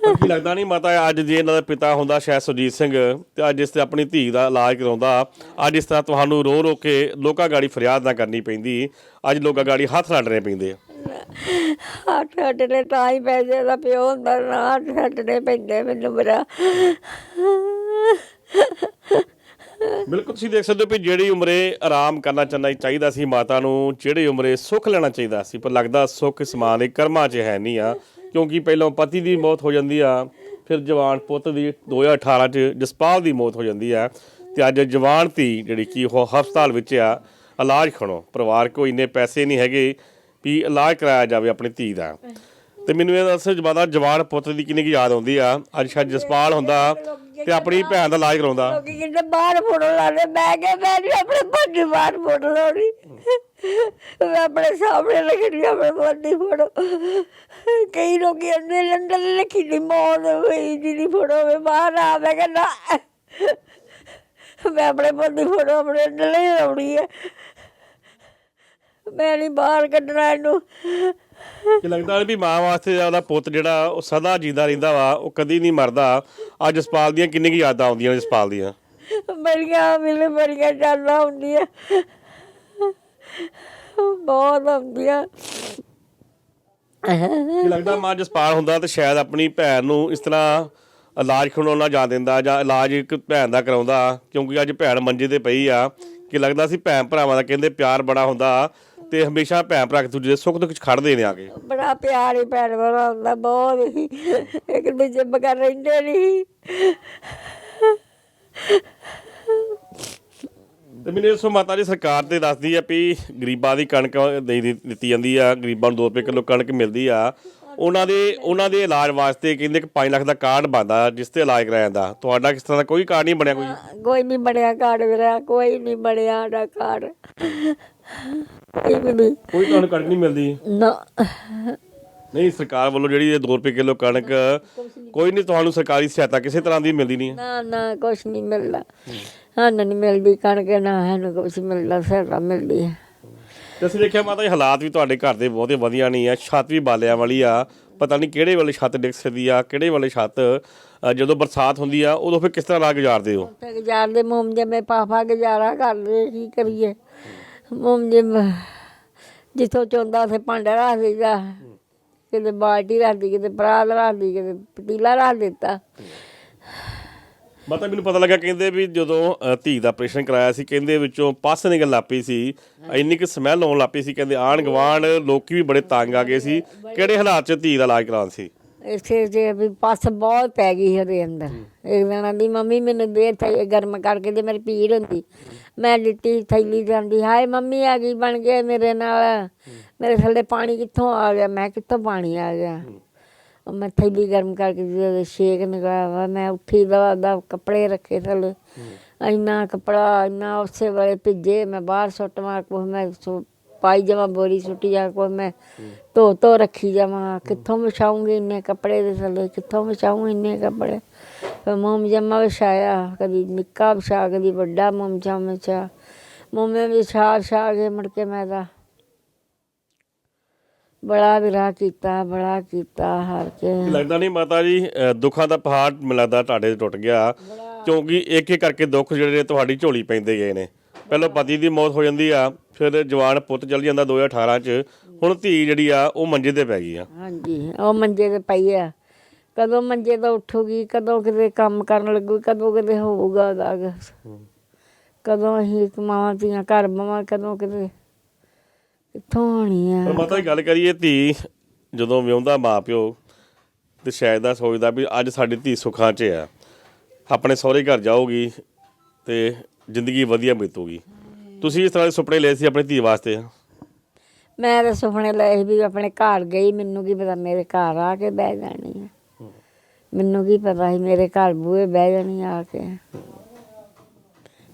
ਪਰ ਕੀ ਲੱਗਦਾ ਨਹੀਂ ਮਾਤਾ ਅੱਜ ਜੇ ਇਹਨਾਂ ਦਾ ਪਿਤਾ ਹੁੰਦਾ ਸ਼ਾਇਦ ਸੁਰਜੀਤ ਸਿੰਘ ਤੇ ਅੱਜ ਇਸ ਤੇ ਆਪਣੀ ਧੀ ਦਾ ਇਲਾਜ ਕਰਾਉਂਦਾ ਅੱਜ ਇਸ ਤਰ੍ਹਾਂ ਤੁਹਾਨੂੰ ਰੋ ਰੋ ਕੇ ਲੋਕਾਂ ਗਾੜੀ ਫਰਿਆਦ ਨਾ ਕਰਨੀ ਪੈਂਦੀ ਅੱਜ ਲੋਕਾਂ ਗਾੜੀ ਹੱਥ ਲੜਨੇ ਪੈਂਦੇ ਆ। ਹੱਥ ਹੱਟਨੇ ਤਾਂ ਹੀ ਪੈਸੇ ਦਾ ਪਿਓ ਹੁੰਦਾ, ਨਾ ਹੱਥ ਹੱਟਨੇ ਪੈਂਦੇ ਮੈਨੂੰ ਮੇਰਾ ਬਿਲਕੁਲ, ਤੁਸੀਂ ਦੇਖ ਸਕਦੇ ਹੋ ਵੀ ਜਿਹੜੀ ਉਮਰੇ ਆਰਾਮ ਕਰਨਾ ਚਾਹੁੰਦਾ ਚਾਹੀਦਾ ਸੀ ਮਾਤਾ ਨੂੰ, ਜਿਹੜੀ ਉਮਰੇ ਸੁੱਖ ਲੈਣਾ ਚਾਹੀਦਾ ਸੀ, ਪਰ ਲੱਗਦਾ ਸੁੱਖ ਸਮਾਨ ਇਹ ਕਰਮਾਂ 'ਚ ਹੈ ਨਹੀਂ ਆ, ਕਿਉਂਕਿ ਪਹਿਲਾਂ ਪਤੀ ਦੀ ਮੌਤ ਹੋ ਜਾਂਦੀ ਆ, ਫਿਰ ਜਵਾਨ ਪੁੱਤ ਦੀ 2018 'ਚ ਜਸਪਾਲ ਦੀ ਮੌਤ ਹੋ ਜਾਂਦੀ ਆ, ਤੇ ਅੱਜ ਜਵਾਨ ਧੀ ਜਿਹੜੀ ਕਿ ਉਹ ਹਸਪਤਾਲ ਵਿੱਚ ਆ, ਇਲਾਜ ਖਣੋ ਪਰਿਵਾਰ ਕੋਲ ਇੰਨੇ ਪੈਸੇ ਨਹੀਂ ਹੈਗੇ ਵੀ ਇਲਾਜ ਕਰਾਇਆ ਜਾਵੇ ਆਪਣੀ ਧੀ ਦਾ। ਤੇ ਮੈਨੂੰ ਇਹ ਦੱਸੋ, ਜਵਾਦਾ ਜਵਾਨ ਪੁੱਤ ਦੀ ਕਿੰਨੀ ਕੁ ਯਾਦ ਆਉਂਦੀ ਆ। ਅੱਜ ਸ਼ਾਇਦ ਜਸਪਾਲ ਹੁੰਦਾ ਤੇ ਆਪਣੀ ਭੈਣ ਦਾ ਇਲਾਜ ਕਰਾਉਂਦਾ। ਲੋਕੀ ਕਹਿੰਦੇ, ਬਾਹਰ ਫੋਟੋ ਲਾਣੇ ਮੈਂ ਕਿਹਾ, ਮੈਂ ਨਹੀਂ ਆਪਣੇ ਬੰਦੀ ਬਾਹਰ ਫੋਟੋ ਲਾਉਣੀ। ਮੈਂ ਆਪਣੇ ਸਾਹਮਣੇ ਰੱਖਣੀ ਆਪਣੇ ਬੰਦੀ ਫੋਟੋ। ਕਈ ਲੋਕੀ ਅੰਨੇ ਲੰਡਨ ਲਿਖੀ ਦੀ ਮੌਤ ਹੋਈ, ਜਿਹਦੀ ਫੋਟੋ ਮੈਂ ਬਾਹਰ ਆ। ਮੈਂ ਕਹਿੰਦਾ ਮੈਂ ਆਪਣੇ ਬੰਦੀ ਫੋਟੋ ਆਪਣੇ ਅੰਦਰ ਹੀ ਲਾਉਣੀ ਹੈ। ਮੈਂ ਨਹੀਂ ਬਾਹਰ ਕੱਢਣਾ ਇਹਨੂੰ। ਕਿ ਲੱਗਦਾ ਵੀ ਮਾਂ ਵਾਸਤੇ ਉਹਦਾ ਪੁੱਤ ਜਿਹੜਾ ਉਹ ਸਦਾ ਜਿੰਦਾ ਰਹਿੰਦਾ ਵਾ ਉਹ ਕਦੀ ਨਹੀਂ ਮਰਦਾ। ਅੱਜ ਜਸਪਾਲ ਦੀਆਂ ਕਿੰਨੀ ਕੁ ਯਾਦਾਂ ਆਉਂਦੀਆਂ ਨੇ ਜਸਪਾਲ ਦੀਆਂ? ਬੜੀਆਂ ਮਿਲ ਬੜੀਆਂ ਜਾਨਾਂ ਹੁੰਦੀਆਂ। ਬਹੁਤ ਹੁੰਦੀਆਂ ਕਿ ਲੱਗਦਾ ਮਾਂ ਜਸਪਾਲ ਹੁੰਦਾ ਤੇ ਸ਼ਾਇਦ ਆਪਣੀ ਭੈਣ ਨੂੰ ਇਸ ਤਰ੍ਹਾਂ ਇਲਾਜ ਖਣਾਉਣਾ ਜਾ ਦਿੰਦਾ ਜਾਂ ਇਲਾਜ ਇੱਕ ਭੈਣ ਦਾ ਕਰਾਉਂਦਾ ਕਿਉਂਕਿ ਅੱਜ ਭੈਣ ਮੰਜੇ ਤੇ ਪਈ ਆ। ਕਿ ਲੱਗਦਾ ਸੀ ਭੈਣ ਭਰਾਵਾਂ ਦਾ ਕਹਿੰਦੇ ਪਿਆਰ ਬੜਾ ਹੁੰਦਾ ਤੇ ਹਮੇਸ਼ਾ ਭੈਣ ਭਰਾ ਇੱਕ ਦੂਜੇ ਦੇ ਸੁੱਖ ਦੁੱਖ 'ਚ ਖੜਦੇ ਨੇ ਆ ਕੇ। ਬੜਾ ਪਿਆਰ ਹੀ ਭੈਣ ਭਰਾ ਹੁੰਦਾ ਬਹੁਤ ਹੀ। ਇੱਕ ਦੂਜੇ ਬਗੈਰ ਰਹਿੰਦੇ ਨਹੀਂ ਤੇ ਮੈਨੂੰ ਇਸ ਮਾਤਾ ਜੀ ਸਰਕਾਰ ਤੇ ਦੱਸਦੀ ਆ ਵੀ ਗਰੀਬਾਂ ਦੀ ਕਣਕ ਦੇ ਦੀ- ਦਿੱਤੀ ਜਾਂਦੀ ਆ ਗਰੀਬਾਂ ਨੂੰ 2 ਰੁਪਏ ਕਿਲੋ ਕਣਕ ਮਿਲਦੀ ਆ। ਉਹਨਾਂ ਦੇ ਉਹਨਾਂ ਦੇ ਇਲਾਜ ਵਾਸਤੇ ਕਹਿੰਦੇ ਕਿ 5 ਲੱਖ ਦਾ ਕਾਰਡ ਬਣਦਾ ਜਿਸ ਤੇ ਇਲਾਜ ਕਰਾਇਆ ਜਾਂਦਾ। ਤੁਹਾਡਾ ਕਿਸ ਤਰ੍ਹਾਂ ਦਾ ਕੋਈ ਕਾਰਡ ਨਹੀਂ ਬਣਿਆ ਕੋਈ? ਕੋਈ ਨਹੀਂ ਬਣਿਆ ਕਾਰਡ ਮੇਰਾ ਕੋਈ ਨਹੀਂ ਬਣਿਆ ਦਾ ਕਾਰਡ। ਕੋਈ ਵੀ ਨਹੀਂ। ਕੋਈ ਤੁਹਾਨੂੰ ਕਣਕ ਨਹੀਂ ਮਿਲਦੀ? ਨਾ। ਨਹੀਂ ਸਰਕਾਰ ਵੱਲੋਂ ਜਿਹੜੀ ਇਹ 2 ਰੁਪਏ ਕਿਲੋ ਕਣਕ ਕੋਈ ਨਹੀਂ ਤੁਹਾਨੂੰ ਸਰਕਾਰੀ ਸਹਾਇਤਾ ਕਿਸੇ ਤਰ੍ਹਾਂ ਦੀ ਮਿਲਦੀ ਨਹੀਂ ਹੈ। ਨਾ ਨਾ ਕੁਛ ਨਹੀਂ ਮਿਲਦਾ। ਸਾਨੂੰ ਨਹੀਂ ਮਿਲਦੀ ਕਣਕ ਨਾ ਸਾਨੂੰ ਕੁਛ ਮਿਲਦਾ ਸਹਾਇਤਾ ਮਿਲਦੀ ਹੈ। ਤੇ ਅਸੀਂ ਦੇਖਿਆ ਮਾਤਾ ਜੀ ਹਾਲਾਤ ਵੀ ਤੁਹਾਡੇ ਘਰ ਦੇ ਬਹੁਤੇ ਵਧੀਆ ਨਹੀਂ ਆ ਛੱਤ ਵੀ ਬਾਲਿਆਂ ਵਾਲੀ ਆ ਪਤਾ ਨਹੀਂ ਕਿਹੜੇ ਵੇਲੇ ਛੱਤ ਡਿੱਗ ਸਕਦੀ ਆ ਕਿਹੜੇ ਵੇਲੇ ਛੱਤ ਅ, ਜਦੋਂ ਬਰਸਾਤ ਹੁੰਦੀ ਆ ਉਦੋਂ ਫਿਰ ਕਿਸ ਤਰ੍ਹਾਂ ਰਾਹ ਗੁਜ਼ਾਰਦੇ ਹੋ? ਤੇ ਗੁਜ਼ਾਰ ਦੇ ਮੁੰਮ ਜੇ ਮੈਂ ਪਾਪਾ ਗੁਜ਼ਾਰਾ ਕਰਦੇ ਕੀ ਕਰੀਏ? ਮੁੰਮ ਜੇ ਮ- ਜਿੱਥੋਂ ਚੋਂਦਾ ਉੱਥੇ ਭਾਂਡਾ ਰੱਖ ਦਿੱਤਾ ਕਿਤੇ ਬਾਲਟੀ ਰੱਖ ਦਿੱਤੀ ਕਿਤੇ ਪਰਾਤ ਰੱਖ ਦਿੱਤੀ ਕਿਤੇ ਪਤੀਲਾ ਰੱਖ ਦਿੱਤਾ। ਮਾਤਾ ਮੈਨੂੰ ਪਤਾ ਲੱਗਾ ਕਹਿੰਦੇ ਵੀ ਜਦੋਂ ਅ, ਧੀ ਦਾ ਆਪਰੇਸ਼ਨ ਕਰਾਇਆ ਸੀ ਕਹਿੰਦੇ ਵਿੱਚੋਂ ਪਸ ਨਿਕਲ ਲੱਪੀ ਸੀ। ਇੰਨੀ ਕਿ ਸਮੈਲ ਆਉਣ ਲੱਪੀ ਸੀ ਕਹਿੰਦੇ ਆਣ ਗਵਾਂਡ ਲੋਕੀ ਵੀ ਬੜੇ ਤੰਗ ਆ ਗਏ ਸੀ। ਕਿਹੜੇ ਹਾਲਾਤ 'ਚ ਧੀ ਦਾ ਇਲਾਜ ਕਰਾਉਣ ਸੀ? ਇਸੇ ਜੇ ਵੀ ਪਸ ਬਹੁਤ ਪੈ ਗਈ ਉਹਦੇ ਅੰਦਰ। ਇੱਕ ਦਿਨ ਆਂਦੀ ਮੰਮੀ ਮੈਨੂੰ ਦੇ ਥੈ ਗਰਮ ਕਰਕੇ ਦੇ ਮੇਰੀ ਪੀੜ ਹੁੰਦੀ। ਮੈਂ ਲਿੱਟੀ ਥੈਲੀ ਜਾਂਦੀ ਹਾਏ ਮੰਮੀ ਆ ਗਈ ਬਣ ਗਿਆ ਮੇਰੇ ਨਾਲ। ਮੇਰੇ ਥੱਲੇ ਪਾਣੀ ਕਿੱਥੋਂ ਆ ਗਿਆ? ਮੈਂ ਕਿੱਥੋਂ ਪਾਣੀ ਆ ਗਿਆ? ਮੈਂ ਥੈਲੀ ਗਰਮ ਕਰਕੇ ਜਦੋਂ ਛੇਕ ਨਿਕਲਿਆ ਵਾ ਮੈਂ ਉੱਠੀ ਦਵਾ ਦਾ ਕੱਪੜੇ ਰੱਖੇ ਥੱਲੇ। ਇੰਨਾ ਕੱਪੜਾ ਇੰਨਾ ਉਸੇ ਵੇਲੇ ਭਿੱਜੇ ਮੈਂ ਬਾਹਰ ਸੁੱਟ ਮਾਰ ਕੋ ਮੈਂ ਸੁ- ਪਾਈ ਜਾਵਾਂ ਬੋਰੀ ਸੁੱਟੀ ਜਾ ਕੋ ਮੈਂ ਧੋ ਧੋ ਰੱਖੀ ਜਾਵਾਂ। ਕਿੱਥੋਂ ਵਿਛਾਉਂਗੀ ਇੰਨੇ ਕੱਪੜੇ ਦੇ ਥੱਲੇ? ਕਿੱਥੋਂ ਵਿਛਾਉਂ ਇੰਨੇ ਕੱਪੜੇ? ਫਿਰ ਮੋਮ ਜਮਾ ਵਿਛਾਇਆ ਕਦੀ ਨਿੱਕਾ ਵਿਛਾ ਕਦੀ ਵੱਡਾ ਮੋਮ ਜਮਾ ਵਿਛਾ। ਮੋਮੇ ਵਿਛਾ ਵਿਛਾ ਕੇ ਮੁੜ ਕੇ ਮੈਂ ਤਾਂ ਬੜਾ ਵਿਰਾਹ ਕੀਤਾ ਬੜਾ ਕੀਤਾ ਹਾਰ ਕੇ। ਲੱਗਦਾ ਨਹੀਂ ਮਾਤਾ ਜੀ ਅ, ਦੁੱਖਾਂ ਦਾ ਪਹਾੜ ਮੈਨੂੰ ਲੱਗਦਾ ਤੁਹਾਡੇ ਤੇ ਟੁੱਟ ਗਿਆ। ਕਿਉਂਕਿ ਇੱਕ ਇੱਕ ਕਰਕੇ ਦੁੱਖ ਜਿਹੜੇ ਨੇ ਤੁਹਾਡੀ ਝੋਲੀ ਪੈਂਦੇ ਗਏ ਨੇ। ਪਹਿਲਾਂ ਪਤੀ ਦੀ ਮੌਤ ਹੋ ਜਾਂਦੀ ਆ ਫਿਰ ਜਵਾਨ ਪੁੱਤ ਚਲ ਜਾਂਦਾ 2018 ਚ। ਹੁਣ ਧੀ ਜਿਹੜੀ ਆ ਉਹ ਮੰਜੇ ਤੇ ਪੈ ਗਈ ਆ। ਹਾਂਜੀ ਉਹ ਮੰਜੇ ਤੇ ਪਈ ਆ। ਕਦੋਂ ਮੰਜੇ ਤੋਂ ਉੱਠੂਗੀ ਕਦੋਂ ਕਿਤੇ ਕੰਮ ਕਰਨ ਲੱਗੂ ਕਦੋਂ ਕਿਤੇ ਹੋਊਗਾ ਉਹਦਾ ਕਦੋਂ ਅਸੀਂ ਮਾਵਾਂ ਧੀਆਂ ਘਰ ਬਵਾਂ ਕਦੋਂ ਕਿਤੇ ਕਿੱਥੋਂ ਹੋਣੀ ਆ? ਪਰ ਮਾਤਾ ਜੀ ਗੱਲ ਕਰੀਏ ਧੀ ਜਦੋਂ ਵਿਆਹੁੰਦਾ ਮਾਪਿਓ ਤੇ ਸ਼ਾਇਦ ਦਾ ਸੋਚਦਾ ਵੀ ਅੱਜ ਸਾਡੀ ਧੀ ਸੁੱਖਾਂ 'ਚ ਆ। ਆਪਣੇ ਸਹੁਰੇ ਘਰ ਜਾਊਗੀ ਤੇ ਜ਼ਿੰਦਗੀ ਵਧੀਆ ਬੀਤੂਗੀ। ਤੁਸੀਂ ਇਸ ਤਰ੍ਹਾਂ ਦੇ ਸੁਪਨੇ ਲਏ ਸੀ ਆਪਣੀ ਧੀ ਵਾਸਤੇ? ਮੈਂ ਤਾਂ ਸੁਪਨੇ ਲਏ ਸੀ ਵੀ ਆਪਣੇ ਘਰ ਗਈ ਮੈਨੂੰ ਕੀ ਪਤਾ ਮੇਰੇ ਘਰ ਆ ਕੇ ਬਹਿ ਜਾਣੀ ਹੈ ਮੈਨੂੰ ਕੀ ਪਤਾ ਸੀ ਮੇਰੇ ਘਰ ਬੂਹੇ ਬਹਿ ਜਾਣੀ ਆ ਕੇ।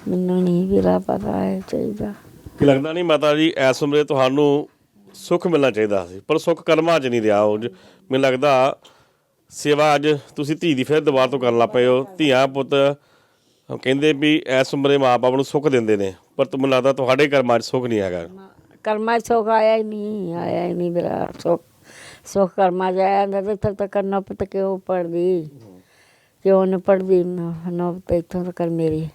ਮੈਨੂੰ ਨਹੀਂ ਵੀਰਾ ਪਤਾ ਹੈ ਚਾਹੀਦਾ। ਕਿ ਲੱਗਦਾ ਨਹੀਂ ਮਾਤਾ ਜੀ, ਇਸ ਉਮਰੇ ਤੁਹਾਨੂੰ ਸੁੱਖ ਮਿਲਣਾ ਚਾਹੀਦਾ ਸੀ, ਪਰ ਸੁੱਖ ਕਰਮਾਂ 'ਚ ਨਹੀਂ ਰਿਹਾ ਉਹ ਜ- ਮੈਨੂੰ ਲੱਗਦਾ ਸੇਵਾ ਅੱਜ ਤੁਸੀਂ ਧੀ ਦੀ ਫਿਰ ਦੁਬਾਰਾ ਤੋਂ ਕਰਨ ਲੱਗ ਪਏ ਹੋ। ਧੀਆਂ ਪੁੱਤ ਕਹਿੰਦੇ ਵੀ ਇਸ ਉਮਰੇ ਮਾਪੇ ਨੂੰ ਸੁੱਖ ਦਿੰਦੇ ਨੇ, ਪਰ ਤੁਹਾਨੂੰ ਲੱਗਦਾ ਤੁਹਾਡੇ ਕਰਮਾਂ 'ਚ ਸੁੱਖ ਨਹੀਂ ਹੈਗਾ। ਕਰਮਾ 'ਚ ਸੁੱਖ ਆਇਆ ਹੀ ਨਹੀਂ, ਆਇਆ ਹੀ ਨਹੀਂ ਮੇਰਾ ਸੁੱਖ। ਸੁੱਖ ਕਰਮਾ ਜਾਇਆ ਨਾ ਤੇ ਤਦ ਤੱਕ ਨੁਪਤ ਕਿਉਂ ਪੜਦੀ ਕਿਉਂ ਨ ਪੜਦੀ ਨੁਪਤ ਇੱਥੋਂ ਤੱਕ ਮੇਰੀ।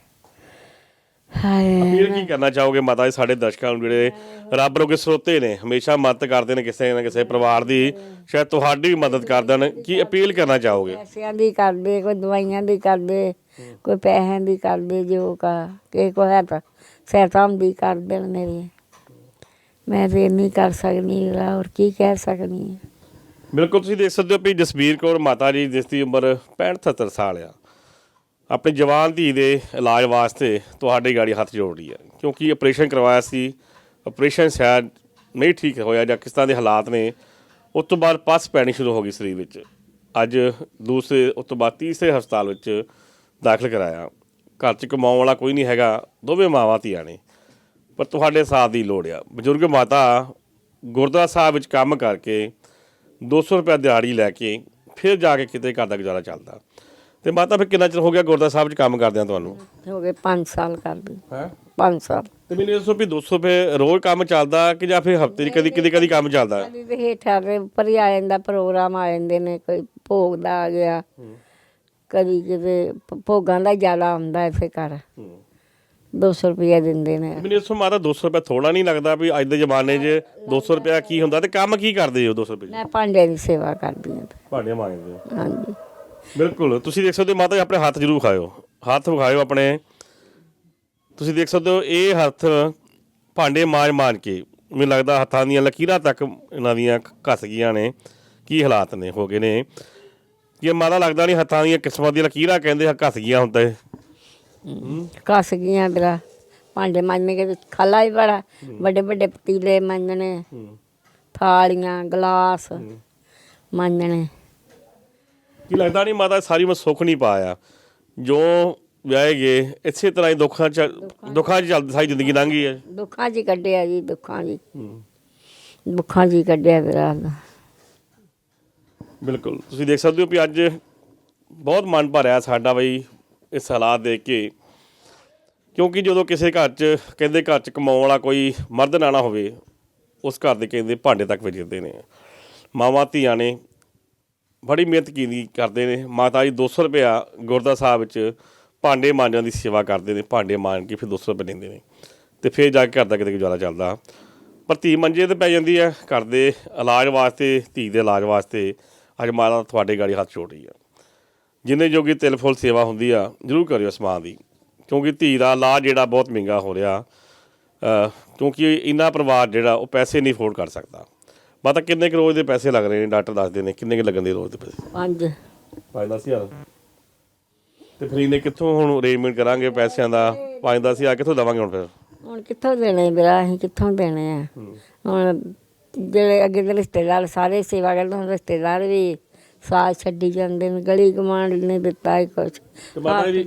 ਹਾਏ। ਅਪੀਲ ਕੀ ਕਰਨਾ ਚਾਹੋਗੇ? ਮਾਤਾ ਜੀ ਸਾਡੇ ਦਰਸ਼ਕਾਂ ਨੂੰ ਜਿਹੜੇ ਰੱਬ ਰੋਗੇ ਸਰੋਤੇ ਨੇ ਹਮੇਸ਼ਾ ਮਦਦ ਕਰਦੇ ਨੇ ਕਿਸੇ ਨਾ ਕਿਸੇ ਪਰਿਵਾਰ ਦੀ ਸ਼ਾਇਦ ਤੁਹਾਡੀ ਵੀ ਮਦਦ ਕਰ ਦੇਣ। ਕੀ ਅਪੀਲ ਕਰਨਾ ਚਾਹੋਗੇ? ਪੈਸਿਆਂ ਦੀ ਕਰਦੇ ਕੋਈ ਦਵਾਈਆਂ ਦੀ ਕਰਦੇ ਕੋਈ ਪੈਸਿਆਂ ਦੀ ਕਰਦੇ ਜੋ ਕਾ ਕਿ ਕੋਈ ਹੈ ਤਾਂ ਸਹਿਤਾਂ ਦੀ ਕਰ ਦੇਣ ਮੇਰੀ। ਮੈਂ ਤੇ ਨਹੀਂ ਕਰ ਸਕਦੀ ਹੋਰ ਕੀ ਕਹਿ ਸਕਦੀ ਹਾਂ? ਬਿਲਕੁਲ ਤੁਸੀਂ ਦੇਖ ਸਕਦੇ ਹੋ ਵੀ ਜਸਵੀਰ ਕੌਰ ਮਾਤਾ ਜੀ ਜਿਸ ਦੀ ਉਮਰ 65 77 ਸਾਲ ਆ। ਆਪਣੀ ਜਵਾਨ ਧੀ ਦੇ ਇਲਾਜ ਵਾਸਤੇ ਤੁਹਾਡੀ ਗਾੜੀ ਹੱਥ ਜੋੜ ਰਹੀ ਹੈ, ਕਿਉਂਕਿ ਆਪਰੇਸ਼ਨ ਕਰਵਾਇਆ ਸੀ ਆਪਰੇਸ਼ਨ ਸ਼ਾਇਦ ਨਹੀਂ ਠੀਕ ਹੋਇਆ ਜਾਂ ਕਿਸ ਤਰ੍ਹਾਂ ਦੇ ਹਾਲਾਤ ਨੇ, ਉਸ ਤੋਂ ਬਾਅਦ ਪਸ ਪੈਣੀ ਸ਼ੁਰੂ ਹੋ ਗਈ ਸਰੀਰ ਵਿੱਚ। ਅੱਜ ਦੂਸਰੇ, ਉਸ ਤੋਂ ਬਾਅਦ ਤੀਸਰੇ ਹਸਪਤਾਲ ਵਿੱਚ ਦਾਖਲ ਕਰਾਇਆ। ਘਰ 'ਚ ਕਮਾਉਣ ਵਾਲਾ ਕੋਈ ਨਹੀਂ ਹੈਗਾ, ਦੋਵੇਂ ਮਾਵਾਂ ਧੀਆਂ ਨੇ। ਪਰ ਤੁਹਾਡੇ ਸਾਥ ਦੀ ਲੋੜ ਆ। ਬਜ਼ੁਰਗ ਮਾਤਾ ਗੁਰਦੁਆਰਾ ਸਾਹਿਬ ਵਿੱਚ ਕੰਮ ਕਰਕੇ 200 ਰੁਪਏ ਦਿਹਾੜੀ ਲੈ ਕੇ ਫਿਰ ਜਾ ਕੇ ਕਿਤੇ ਘਰ ਦਾ ਗੁਜ਼ਾਰਾ ਚੱਲਦਾ। ਤੇ ਮਾਤਾ ਫਿਰ ਕਿੰਨਾ ਚਿਰ ਹੋ ਗਿਆ ਗੁਰਦੁਆਰਾ ਸਾਹਿਬ 'ਚ ਕੰਮ ਕਰਦਿਆਂ ਤੁਹਾਨੂੰ? ਹੋ ਗਏ 5 ਸਾਲ ਕਰਦੀ ਹੈ? 5 ਸਾਲ। ਤੇ ਮੈਨੂੰ ਇਹ ਦੱਸੋ ਵੀ 200 ਰੁਪਏ ਰੋਜ਼ ਕੰਮ ਚੱਲਦਾ ਕਿ ਜਾਂ ਫਿਰ ਹਫ਼ਤੇ 'ਚ ਕਦੀ ਕਦੀ ਕਦੀ ਕੰਮ ਚੱਲਦਾ? ਕਦੀ ਤੇ ਹੇਠਾਂ ਦੇ ਉੱਪਰ ਹੀ ਆ ਜਾਂਦਾ ਪ੍ਰੋਗਰਾਮ ਆ ਜਾਂਦੇ ਨੇ ਕੋਈ ਭੋਗ ਦਾ ਆ ਗਿਆ। ਕਦੀ ਕਿਤੇ ਭ- ਭੋਗਾਂ ਦਾ ਜ਼ਿਆਦਾ ਆਉਂਦਾ ਇੱਥੇ ਘਰ। 200 ਰੁਪਏ ਦਿੰਦੇ ਨੇ। ਮੈਨੂੰ ਇਹ ਦੱਸੋ ਮਾਤਾ 200 ਰੁਪਏ ਥੋੜਾ ਨਹੀਂ ਲੱਗਦਾ ਵੀ ਅੱਜ ਦੇ ਜ਼ਮਾਨੇ 'ਚ 200 ਰੁਪਏ ਕੀ ਹੁੰਦਾ ਤੇ ਕੰਮ ਕੀ ਕਰਦੇ ਹੋ 200 ਰੁਪਏ 'ਚ? ਮੈਂ ਭਾਂਡਿਆਂ ਦੀ ਸੇਵਾ ਕਰਦੀ ਹਾਂ। ਭਾਂਡੇ ਮਾਂਜਦੇ ਹੋ? ਹਾਂਜੀ। ਬਿਲਕੁਲ। ਤੁਸੀਂ ਦੇਖ ਸਕਦੇ ਹੋ ਮਾਤਾ ਜੀ ਆਪਣੇ ਹੱਥ ਜ਼ਰੂਰ ਖਾਇਓ ਹੱਥ ਵਿਖਾਇਓ ਆਪਣੇ। ਤੁਸੀਂ ਦੇਖ ਸਕਦੇ ਹੋ ਇਹ ਹੱਥ ਭਾਂਡੇ ਮਾਂਜ ਮਾਂਜ ਕੇ ਮੈਨੂੰ ਲੱਗਦਾ ਹੱਥਾਂ ਦੀਆਂ ਲਕੀਰਾਂ ਤੱਕ ਇਹਨਾਂ ਦੀਆਂ ਘਸ ਗਈਆਂ ਨੇ। ਕੀ ਹਾਲਾਤ ਨੇ ਹੋ ਗਏ ਨੇ। ਕਿ ਮਾਤਾ ਲੱਗਦਾ ਨਹੀਂ ਹੱਥਾਂ ਦੀਆਂ ਕਿਸਮਤ ਦੀਆਂ ਲਕੀਰਾਂ ਕਹਿੰਦੇ ਆ ਘਸ ਗਈਆਂ ਹੁੰਦਾ ਇਹ। ਕੱਸ ਗਈਆਂ ਮੇਰਾ ਭਾਂਡੇ ਮਾਂਜਣੇ ਕੇ ਖਾਲਾ ਹੀ ਬੜਾ। ਵੱਡੇ ਵੱਡੇ ਪਤੀਲੇ ਮਾਂਜਣੇ। ਥਾਲੀਆਂ ਗਲਾਸ ਮੰਨਣੇ ਕੀ ਲੱਗਦਾ ਨਹੀਂ ਮਾਤਾ ਸਾਰੀ ਉਮਰ ਸੁੱਖ ਨਹੀਂ ਪਾਇਆ। ਜੋ ਵਿਆਹੇ ਗਏ ਇਸੇ ਤਰ੍ਹਾਂ ਹੀ ਦੁੱਖਾਂ ਚ ਦੁੱਖਾਂ ਚ ਚੱਲਦੀ ਸਾਰੀ ਜ਼ਿੰਦਗੀ ਲੰਘ ਹੈ। ਦੁੱਖਾਂ 'ਚ ਹੀ ਕੱਢਿਆ ਜੀ ਦੁੱਖਾਂ 'ਚ ਹੀ। ਦੁੱਖਾਂ 'ਚ ਹੀ ਕੱਢਿਆ ਮੇਰਾ ਬਿਲਕੁਲ। ਤੁਸੀਂ ਦੇਖ ਸਕਦੇ ਹੋ ਵੀ ਅੱਜ ਬਹੁਤ ਮਨ ਭਰਿਆ ਸਾਡਾ ਬਈ ਇਸ ਹਾਲਾਤ ਦੇਖ ਕੇ। ਕਿਉਂਕਿ ਜਦੋਂ ਕਿਸੇ ਘਰ 'ਚ ਕਹਿੰਦੇ ਘਰ 'ਚ ਕਮਾਉਣ ਵਾਲਾ ਕੋਈ ਮਰਦ ਨਾ ਨਾ ਹੋਵੇ ਉਸ ਘਰ ਦੇ ਕਹਿੰਦੇ ਭਾਂਡੇ ਤੱਕ ਵਿਜਦੇ ਨੇ। ਮਾਵਾਂ ਧੀਆਂ ਨੇ ਬੜੀ ਮਿਹਨਤ ਕੀਤੀ ਕਰਦੇ ਨੇ। ਮਾਤਾ ਜੀ 200 ਰੁਪਇਆ ਗੁਰਦਾ ਸਾਹਿਬ ਵਿੱਚ ਭਾਂਡੇ ਮਾਂਜਣ ਦੀ ਸੇਵਾ ਕਰਦੇ ਨੇ। ਭਾਂਡੇ ਮਾਂਜ ਕੇ ਫਿਰ 200 ਰੁਪਏ ਲੈਂਦੇ ਨੇ। ਤੇ ਫਿਰ ਜਾ ਕੇ ਘਰ ਦਾ ਕਿਤੇ ਗੁਜ਼ਾਰਾ ਚੱਲਦਾ। ਪਰ ਧੀ ਮੰਜੇ ਤੇ ਪੈ ਜਾਂਦੀ ਹੈ ਘਰ ਦੇ ਇਲਾਜ ਵਾਸਤੇ, ਧੀ ਦੇ ਇਲਾਜ ਵਾਸਤੇ ਅੱਜ ਮਾਤਾ ਤੁਹਾਡੇ ਗਾੜੀ ਹੱਥ ਛੋੜ ਰਹੀ ਆ। ਜਿੰਨੇ ਜੋਗੀ ਤਿਲ ਫੁੱਲ ਸੇਵਾ ਹੁੰਦੀ ਆ, ਜ਼ਰੂਰ ਕਰਿਓ ਇਸ ਮਾਂ ਦੀ। ਕਿਉਂਕਿ ਧੀ ਦਾ ਇਲਾਜ ਜਿਹੜਾ ਬਹੁਤ ਮਹਿੰਗਾ ਹੋ ਰਿਹਾ। ਕਿਉਂਕਿ ਇੰਨਾ ਪਰਿਵਾਰ ਜਿਹੜਾ, ਉਹ ਪੈਸੇ ਨਹੀਂ ਅਫੋਰਡ ਕਰ ਸਕਦਾ। ਮਾਤਾ ਕਿੰਨੇ ਕੁ ਰੋਜ਼ ਦੇ ਪੈਸੇ ਲੱਗ ਰਹੇ ਨੇ? ਡਾਕਟਰ ਦੱਸਦੇ ਨੇ ਕਿੰਨੇ ਕੁ ਲੱਗਣ ਦੇ ਰੋਜ਼ ਦੇ ਪੈਸੇ? ਪੰਜ। 5-10000 ਤੇ ਫਿਰ ਇਹਨੇ ਕਿੱਥੋਂ ਹੁਣ ਅਰੇਂਜਮੈਂਟ ਕਰਾਂਗੇ ਪੈਸਿਆਂ ਦਾ? 5-10000 ਕਿੱਥੋਂ ਦੇਵਾਂਗੇ ਹੁਣ ਫਿਰ? ਹੁਣ ਕਿੱਥੋਂ ਦੇਣੇ ਵੀਰਾ ਅਸੀਂ ਕਿੱਥੋਂ ਦੇਣੇ ਆ? ਹੁਣ ਜਿਹੜੇ ਅੱਗੇ ਦੇ ਰਿਸ਼ਤੇਦਾਰ ਸਾਰੇ ਸੇਵਾ ਕਰਦੇ ਹੁਣ ਰਿਸ਼ਤੇਦਾਰ ਵੀ ਸਾਥ ਛੱਡੀ ਜਾਂਦੇ ਨੇ ਗਲੀ ਕਮਾਂਡ ਨੇ ਦਿੱਤਾ ਹੀ ਕੁਛ। ਤੇ ਮਾਤਾ ਜੀ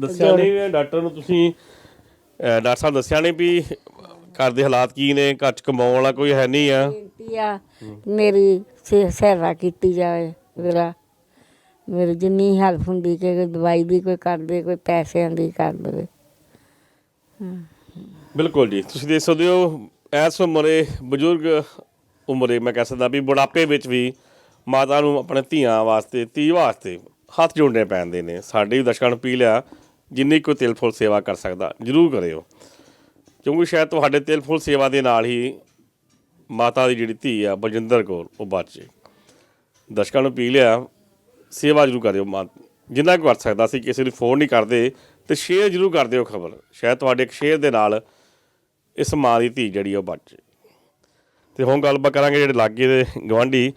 ਦੱਸਿਆ ਨਹੀਂ ਡਾਕਟਰ ਨੂੰ ਤੁਸੀਂ ਅਹ ਡਾਕਟਰ ਸਾਹਿਬ ਦੱਸਿਆ ਨਹੀਂ ਵੀ ਘਰ ਦੇ ਹਾਲਾਤ ਕੀ ਨੇ? ਘਰ ਚ ਕਮਾਉਣ ਵਾਲਾ ਕੋਈ ਹੈ ਨਹੀਂ ਆ। ਬੇਨਤੀ ਆ ਮੇਰੀ ਸੇ- ਸਹਾਇਤਾ ਕੀਤੀ ਜਾਵੇ ਵੀਰਾ ਮੇਰੀ ਜਿੰਨੀ ਹੈਲਪ ਹੁੰਦੀ ਕਿ ਕੋਈ ਦਵਾਈ ਦੀ ਕੋਈ ਕਰ ਦੇ ਕੋਈ ਪੈਸਿਆਂ ਦੀ ਕਰ ਦੇਵੇ। ਬਿਲਕੁਲ ਜੀ। ਤੁਸੀਂ ਦੇਖ ਸਕਦੇ ਹੋ ਐਸ ਉਮਰੇ ਬਜ਼ੁਰਗ ਉਮਰੇ ਮੈਂ ਕਹਿ ਸਕਦਾ ਵੀ ਬੁਢਾਪੇ ਵਿੱਚ ਵੀ ਮਾਤਾ ਨੂੰ ਆਪਣੇ ਧੀਆਂ ਵਾਸਤੇ ਧੀ ਵਾਸਤੇ ਹੱਥ ਜੋੜਨੇ ਪੈਂਦੇ ਨੇ। ਸਾਡੇ ਵੀ ਦਰਸ਼ਕਾਂ ਨੂੰ ਪੀ ਲਿਆ ਜਿੰਨੀ ਕੋਈ ਤਿਲ ਫੁੱਲ ਸੇਵਾ ਕਰ ਸਕਦਾ ਜਰੂਰ ਕਰਿਓ। ਕਿਉਂਕਿ ਸ਼ਾਇਦ ਤੁਹਾਡੇ ਤਿਲ ਫੁੱਲ ਸੇਵਾ ਦੇ ਨਾਲ ਹੀ ਮਾਤਾ ਦੀ ਜਿਹੜੀ ਧੀ ਆ ਬਲਜਿੰਦਰ ਕੌਰ ਉਹ ਬਚ ਦਰਸ਼ਕਾਂ ਨੂੰ ਪੀ ਲਿਆ ਸੇਵਾ ਜਰੂਰ ਕਰਿਓ ਮਾਂ। ਜਿੰਨਾ ਕੁ ਕਰ ਸਕਦਾ ਸੀ ਕਿਸੇ ਨੂੰ ਫੋਨ ਨਹੀਂ ਕਰਦੇ ਤੇ ਸ਼ੇਅਰ ਜਰੂਰ ਕਰ ਦਿਓ ਖਬਰ। ਸ਼ਾਇਦ ਤੁਹਾਡੇ ਇੱਕ ਸ਼ੇਅਰ ਦੇ ਨਾਲ ਇਸ ਮਾਂ ਦੀ ਧੀ ਜਿਹੜੀ ਉਹ ਬਚ ਤੇ ਹੁਣ ਗੱਲਬਾਤ ਕਰਾਂਗੇ ਜਿਹੜੇ ਲਾਗੇ ਦੇ ਗਵਾਂਢੀ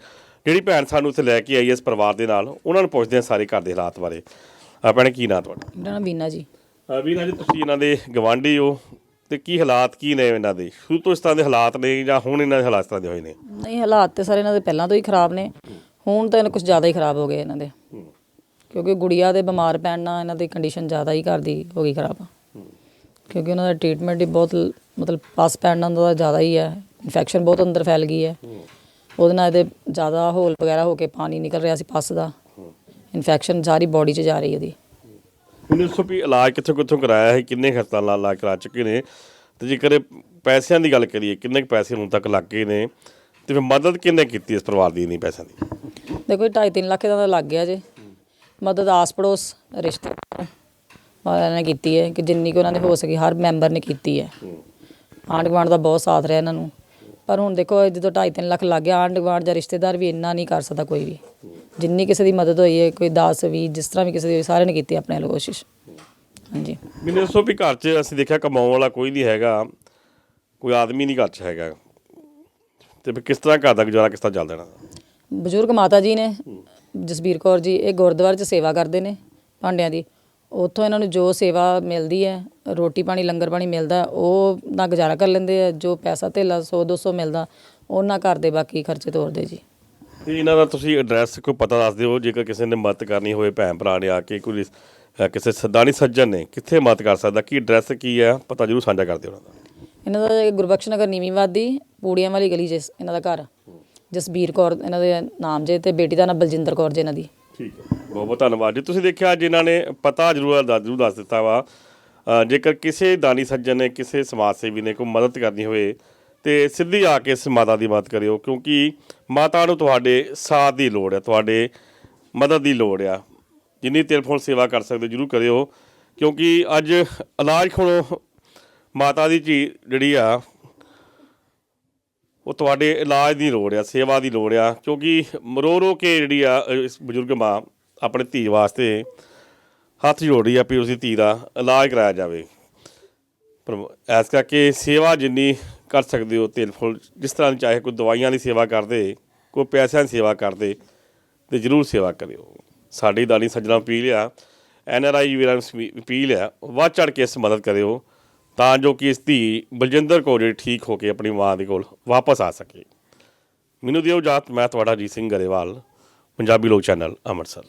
ਜਿਹੜੀ ਭੈਣ ਸਾਨੂੰ ਇੱਥੇ ਲੈ ਕੇ ਆਈ ਇਸ ਪਰਿਵਾਰ ਦੇ ਨਾਲ ਉਹਨਾਂ ਨੂੰ ਪੁੱਛਦੇ ਹਾਂ ਸਾਰੇ ਘਰ ਦੇ ਹਾਲਾਤ ਬਾਰੇ। ਆਪਣੇ ਕੀ ਨਾਂ ਤੁਹਾਡਾ? ਮੇਰਾ ਨਾਮ ਬੀਨਾ ਜੀ। ਵੀਰ ਜੀ ਤੁਸੀਂ ਇਹਨਾਂ ਦੇ ਗਵਾਂਢੀ ਹੋ। ਤੇ ਕੀ ਹਾਲਾਤ ਕੀ ਨੇ ਇਹਨਾਂ ਦੇ? ਸ਼ੁਰੂ ਤੋਂ ਇਸ ਤਰ੍ਹਾਂ ਦੇ ਹਾਲਾਤ ਨੇ ਜਾਂ ਹੁਣ ਇਹਨਾਂ ਦੇ ਹਾਲਾਤ ਇਸ ਦੇ ਹੋਏ ਨੇ? ਨਹੀਂ ਹਾਲਾਤ ਤੇ ਸਾਰੇ ਇਹਨਾਂ ਦੇ ਪਹਿਲਾਂ ਤੋਂ ਹੀ ਖਰਾਬ ਨੇ। ਹੁਣ ਤਾਂ ਇਹਨਾਂ ਕੁਝ ਜ਼ਿਆਦਾ ਹੀ ਖਰਾਬ ਹੋ ਗਏ ਇਹਨਾਂ ਦੇ। ਕਿਉਂਕਿ ਗੁੜੀਆ ਦੇ ਬਿਮਾਰ ਪੈਣ ਨਾਲ ਇਹਨਾਂ ਦੀ ਕੰਡੀਸ਼ਨ ਜ਼ਿਆਦਾ ਹੀ ਕਰਦੀ ਹੋ ਗਈ ਖਰਾਬ। ਕਿਉਂਕਿ ਉਹਨਾਂ ਦਾ ਟ੍ਰੀਟਮੈਂਟ ਹੀ ਬਹੁਤ ਮਤਲਬ ਪਾਸ ਪੈਣ ਨਾਲ ਦਾ ਜ਼ਿਆਦਾ ਹੀ ਹੈ। ਇਨਫੈਕਸ਼ਨ ਬਹੁਤ ਅੰਦਰ ਫੈਲ ਗਈ ਹੈ। ਉਹਦੇ ਨਾਲ ਇਹਦੇ ਜ਼ਿਆਦਾ ਹੋਲ ਵਗੈਰਾ ਹੋ ਕੇ ਪਾਣੀ ਨਿਕਲ ਰਿਹਾ ਸੀ ਪਸ ਦਾ। ਇਨਫੈਕਸ਼ਨ ਸਾਰੀ ਬਾਡੀ 'ਚ ਜਾ ਰਹੀ ਹੈ ਉਹਦੀ। 1900 ਵੀ ਇਲਾਜ ਕਿੱਥੋਂ ਕਿੱਥੋਂ ਕਰਾਇਆ ਹੈ ਕਿੰਨੇ ਖਰਚਾ ਲਾ ਲਾ ਕਰਾ ਚੁੱਕੇ ਨੇ? ਤੇ ਜੇਕਰ ਪੈਸਿਆਂ ਦੀ ਗੱਲ ਕਰੀਏ ਕਿੰਨੇ ਕੁ ਪੈਸੇ ਹੁਣ ਤੱਕ ਲੱਗ ਗਏ ਨੇ? ਤੇ ਫਿਰ ਮਦਦ ਕਿੰਨੇ ਕੀਤੀ ਇਸ ਪਰਿਵਾਰ ਦੀ ਨਹੀਂ ਪੈਸਿਆਂ ਦੀ? ਦੇਖੋ 2.5-3 ਲੱਖ ਦਾ ਲੱਗ ਗਿਆ ਜੇ। ਮਦਦ ਆਸ ਪੜੋਸ ਰਿਸ਼ਤੇਦਾਰ ਉਹਨਾਂ ਨੇ ਕੀਤੀ ਹੈ ਕਿ ਜਿੰਨੀ ਕੋ ਉਹਨਾਂ ਨੇ ਹੋ ਸਕੀ ਹਰ ਮੈਂਬਰ ਨੇ ਕੀਤੀ ਹੈ। ਆਂਢ ਗੁਆਂਢ ਦਾ ਬਹੁਤ ਸਾਥ ਰਿਹਾ ਇਹਨਾਂ ਨੂੰ। ਪਰ ਹੁਣ ਦੇਖੋ ਜਦੋਂ 2.5 ਲੱਖ ਲੱਗ ਗਿਆ ਆਂਢ ਗੁਆਂਢ ਜਾਂ ਰਿਸ਼ਤੇਦਾਰ ਵੀ ਇੰਨਾ ਨਹੀਂ ਕਰ ਸਕਦਾ ਕੋਈ ਵੀ। ਜਿੰਨੀ ਕਿਸੇ ਦੀ ਮਦਦ ਹੋਈ ਹੈ ਕੋਈ 10 20 ਜਿਸ ਤਰ੍ਹਾਂ ਵੀ ਕਿਸੇ ਦੀ ਹੋਈ ਸਾਰਿਆਂ ਨੇ ਕੀਤੀ ਆਪਣੇ ਵੱਲੋਂ ਕੋਸ਼ਿਸ਼। ਹਾਂਜੀ। ਮੈਨੂੰ ਦੱਸੋ ਵੀ ਘਰ 'ਚ ਅਸੀਂ ਦੇਖਿਆ ਕਮਾਉਣ ਵਾਲਾ ਕੋਈ ਨਹੀਂ ਹੈਗਾ ਕੋਈ ਆਦਮੀ ਨਹੀਂ ਘਰ 'ਚ ਹੈਗਾ। ਤੇ ਫਿਰ ਕਿਸ ਤਰ੍ਹਾਂ ਘਰ ਦਾ ਗੁਜ਼ਾਰਾ ਕਿਸ ਤਰ੍ਹਾਂ ਚੱਲ ਦੇਣਾ ਬਜ਼ੁਰਗ ਮਾਤਾ ਜੀ ਨੇ ਜਸਬੀਰ ਕੌਰ ਜੀ ਇਹ ਗੁਰਦੁਆਰੇ 'ਚ ਸੇਵਾ ਕਰਦੇ ਨੇ ਭਾਂਡਿਆਂ ਦੀ। ਉੱਥੋਂ ਇਹਨਾਂ ਨੂੰ ਜੋ ਸੇਵਾ ਮਿਲਦੀ ਹੈ ਰੋਟੀ ਪਾਣੀ ਲੰਗਰ ਪਾਣੀ ਮਿਲਦਾ ਉਹ ਨਾਲ ਗੁਜ਼ਾਰਾ ਕਰ ਲੈਂਦੇ ਆ ਜੋ ਪੈਸਾ ਧੇਲਾ 100 200 ਮਿਲਦਾ ਉਹਨਾਂ ਘਰ ਦੇ ਬਾਕੀ ਖਰਚੇ ਤੋਰਦੇ ਜੀ। ਤੇ ਇਹਨਾਂ ਦਾ ਤੁਸੀਂ ਐਡਰੈਸ ਕੋਈ ਪਤਾ ਦੱਸ ਦਿਓ ਜੇਕਰ ਕਿਸੇ ਨੇ ਮਦਦ ਕਰਨੀ ਹੋਵੇ ਭੈਣ ਭਰਾ ਨੇ ਆ ਕੇ ਕੋਈ ਕਿਸੇ ਸਦਾਨੀ ਸੱਜਣ ਨੇ ਕਿੱਥੇ ਮਦਦ ਕਰ ਸਕਦਾ ਕੀ ਐਡਰੈਸ ਕੀ ਹੈ ਪਤਾ ਜਰੂਰ ਸਾਂਝਾ ਕਰ ਦਿਓ ਉਹਨਾਂ ਦਾ। ਇਹਨਾਂ ਦਾ ਗੁਰਬਖਸ਼ ਨਗਰ ਨੀਵੀਂ ਵਾਦੀ ਪੂੜੀਆਂ ਵਾਲੀ ਗਲੀ 'ਚ ਇਹਨਾਂ ਦਾ ਘਰ ਜਸਬੀਰ ਕੌਰ ਇਹਨਾਂ ਦੇ ਨਾਮ ਜੇ ਤੇ ਬੇਟੀ ਦਾ ਨਾਮ ਬਲਜਿੰਦਰ ਕੌਰ ਜੇ ਇਹਨਾਂ ਦੀ। ਠੀਕ ਹੈ। ਬਹੁਤ ਬਹੁਤ ਧੰਨਵਾਦ ਜੀ। ਤੁਸੀਂ ਦੇਖਿਆ ਅੱਜ ਇਹਨਾਂ ਨੇ ਪਤਾ ਜਰੂਰ ਦੱਸ ਜਰੂਰ ਦੱਸ ਦਿੱਤਾ ਵਾ। ਅ, ਜੇਕਰ ਕਿਸੇ ਦਾਨੀ ਸੱਜਣ ਨੇ ਕਿਸੇ ਸਮਾਜ ਸੇਵੀ ਨੇ ਕੋਈ ਮਦਦ ਕਰਨੀ ਹੋਵੇ ਤੇ ਸਿੱਧੀ ਆ ਕੇ ਇਸ ਮਾਤਾ ਦੀ ਮਦਦ ਕਰਿਓ ਕਿਉਂਕਿ ਮਾਤਾ ਨੂੰ ਤੁਹਾਡੇ ਸਾਥ ਦੀ ਲੋੜ ਹੈ ਤੁਹਾਡੇ ਮਦਦ ਦੀ ਲੋੜ ਆ। ਜਿੰਨੀ ਟੈਲੀਫੋਨ ਸੇਵਾ ਕਰ ਸਕਦੇ ਹੋ ਜਰੂਰ ਕਰਿਓ। ਕਿਉਂਕਿ ਅੱਜ ਇਲਾਜ ਕੋਲੋਂ ਮਾਤਾ ਦੀ ਚੀ ਜਿਹੜੀ ਆ ਉਹ ਤੁਹਾਡੇ ਇਲਾਜ ਦੀ ਲੋੜ ਆ ਸੇਵਾ ਦੀ ਲੋੜ ਆ। ਕਿਉਂਕਿ ਰੋ ਰੋ ਕੇ ਜਿਹੜੀ ਆ ਅ, ਇਸ ਬਜ਼ੁਰਗ ਮਾਂ ਆਪਣੇ ਧੀ ਵਾਸਤੇ ਹੱਥ ਜੋੜੀ ਆ ਵੀ ਉਸਦੀ ਧੀ ਦਾ ਇਲਾਜ ਕਰਾਇਆ ਜਾਵੇ। ਪਰ ਐਸ ਕਰਕੇ ਸੇਵਾ ਜਿੰਨੀ ਕਰ ਸਕਦੇ ਹੋ, ਤੇਲ ਫੁੱਲ, ਜਿਸ ਤਰ੍ਹਾਂ ਚਾਹੇ ਕੋਈ ਦਵਾਈਆਂ ਦੀ ਸੇਵਾ ਕਰਦੇ, ਕੋਈ ਪੈਸਿਆਂ ਦੀ ਸੇਵਾ ਕਰਦੇ, ਤੇ ਜਰੂਰ ਸੇਵਾ ਕਰਿਓ। ਸਾਡੀ ਦਾਨੀ ਸੱਜਣਾ ਅਪੀਲ ਆ, ਐਨ ਆਰ ਆਈ ਵੀਰਾਂ ਨੂੰ ਸਮੀ- ਪੀ ਵੱਧ ਚੜ ਕੇ ਇਸ ਮਦਦ ਕਰਿਓ, ਤਾਂ ਜੋ ਕਿ ਇਸ ਧੀ ਬਲਜਿੰਦਰ ਕੌਰ ਜਿਹੜੀ ਠੀਕ ਹੋ ਕੇ ਆਪਣੀ ਮਾਂ ਦੇ ਕੋਲ ਵਾਪਸ ਆ ਸਕੇ। ਮੈਨੂੰ ਦਿਓ ਇਜਾਜ਼ਤ, ਮੈਂ ਤੁਹਾਡਾ ਅਜੀਤ ਸਿੰਘ ਗਰੇਵਾਲ, ਪੰਜਾਬੀ ਲੋਕ ਚੈਨਲ, ਅੰਮ੍ਰਿਤਸਰ।